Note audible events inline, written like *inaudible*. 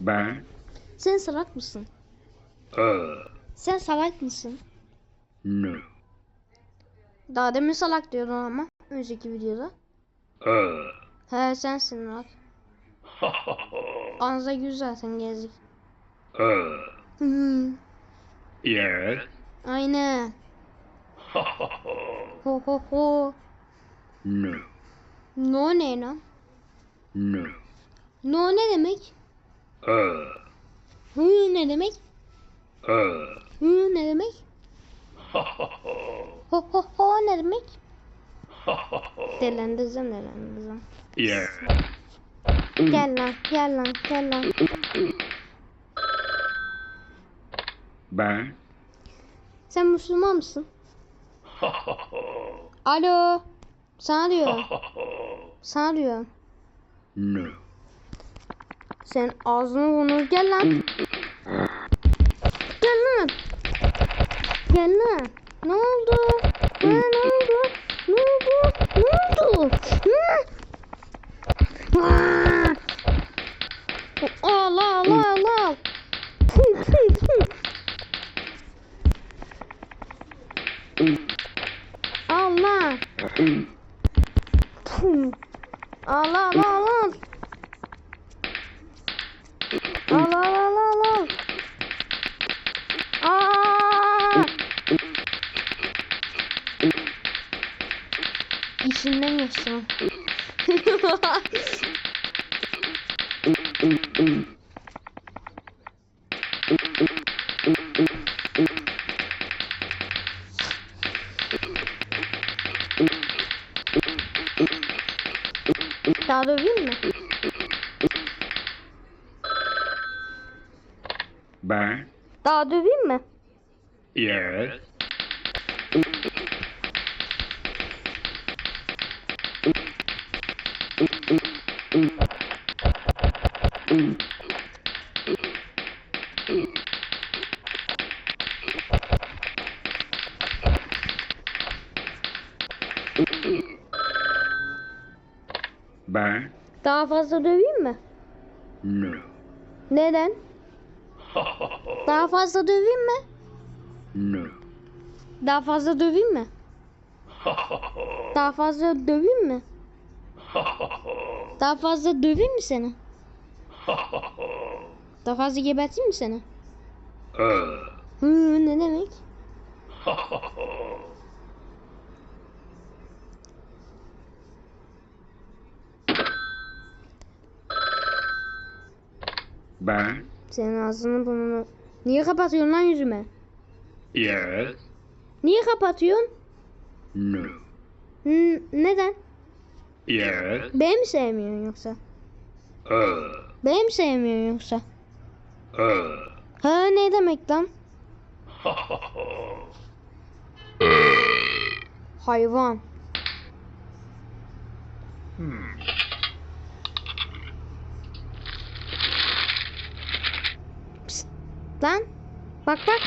Ben. Sen salak mısın? Uh. Sen salak mısın? No. Daha demin salak diyordun ama önceki videoda. Uh. He sensin lan. *laughs* Anza yüz zaten gezdik. Uh. Hı, Yes. aynen. *laughs* Ho ho ho. No. No ne lan? No. No ne demek? Uh. Hı ne demek? Uh. Hı ne demek? *laughs* Ho ho ho ne demek? Delendireceğim delendireceğim. Yes. Gel lan gel lan gel lan. Ben. Sen Müslüman mısın? *laughs* Alo. Sana diyorum. Sana diyorum. No. Sen ağzını bunu gel lan. Gel lan. Gel lan. Ne oldu? Ha, ne oldu? Ne oldu? Ne oldu? Hı? Aa! Allah Allah Allah. Pum, pum, pum. Allah. Pum. Allah Allah Allah. Allah Allah Allah Allah. Aa! İçinden geçtim. Daha döveyim mi? Ben. Daha döveyim mi? Yes. Ben. Daha fazla döveyim mi? No. Neden? *laughs* Daha fazla döveyim mi? No. Daha fazla döveyim mi? *laughs* Daha fazla döveyim mi? *laughs* Daha fazla döveyim mi seni? Daha fazla geberteyim mi seni? Hı, ne demek? Ben. Senin ağzını burnunu... Niye kapatıyorsun lan yüzüme? Yes. Niye kapatıyorsun? No. Hı, neden? Yes. Beni mi sevmiyorsun yoksa? Uh. Beni mi sevmiyorsun yoksa? Uh. Ha ne demek lan? *laughs* Hayvan. Lan. Bak bak.